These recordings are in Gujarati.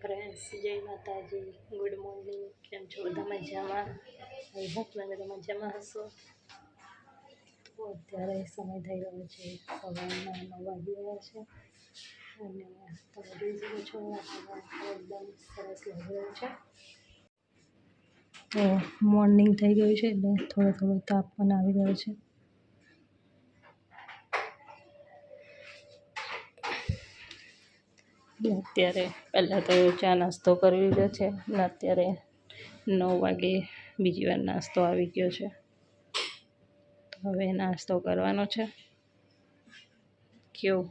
ફ્રેન્ડ્સ જય માતાજી ગુડ મોર્નિંગ કેમ છો? બધા મજામાં? આઈ હોપ તમે બધા મજામાં હશો. તો અત્યારે સમય થઈ રહ્યો છે સવારના નવ વાગી રહ્યા છે. અને તમે જોઈ શકો છો એકદમ સરસ લાગી રહ્યું છે. તો મોર્નિંગ થઈ ગયું છે એટલે થોડો થોડો તાપ પણ આવી રહ્યો છે. અત્યારે પહેલાં તો ચા નાસ્તો કરી લીધો છે અને અત્યારે નવ વાગે બીજી વાર નાસ્તો આવી ગયો છે. તો હવે નાસ્તો કરવાનો છે. કેવું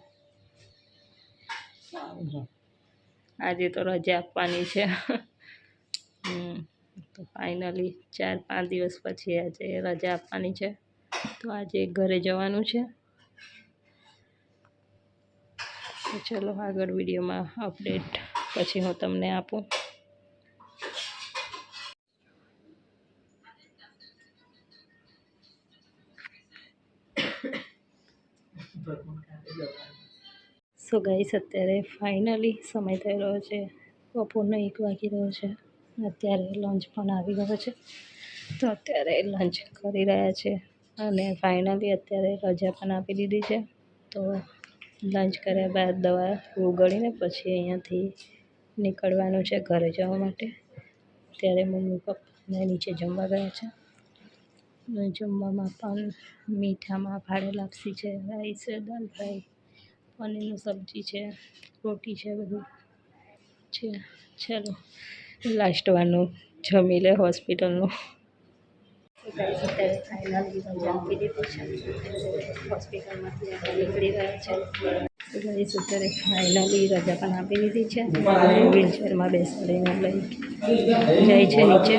આજે તો રજા આપવાની છે. તો ફાઇનલી ચાર પાંચ દિવસ પછી આજે રજા આપવાની છે. તો આજે ઘરે જવાનું છે. ચલો આગળ વિડીયોમાં અપડેટ પછી હું તમને આપું. સો ગાઈસ અત્યારે ફાઇનલી સમય થઈ રહ્યો છે. બપોરનો એક વાગી રહ્યો છે. અત્યારે લંચ પણ આવી ગયો છે. તો અત્યારે લંચ કરી રહ્યા છે. અને ફાઇનલી અત્યારે રજા પણ આપી દીધી છે. તો લંચ કર્યા બાદ દવા ઉગાડીને પછી અહીંયાથી નીકળવાનું છે ઘરે જવા માટે. ત્યારે મમ્મી પપ્પાને નીચે જમવા ગયા છે. અને જમવામાં પણ મીઠામાં ભાડે લાપસી છે, રાઈસ છે દાલ ફ્રાય, પનીરનું સબ્જી છે, રોટી છે, બધું છે. ચાલો લાસ્ટ વારનું જમી લે હોસ્પિટલનું. અત્યારે ફાઇનલી આપી દીધું છે હોસ્પિટલમાંથી આપણે નીકળી ગયા છે ગાઈસ અત્યારે ફાઇનલી રજા પણ આપી દીધી છે. વ્હીલચેરમાં બેસાડીને લઈ જાય છે નીચે.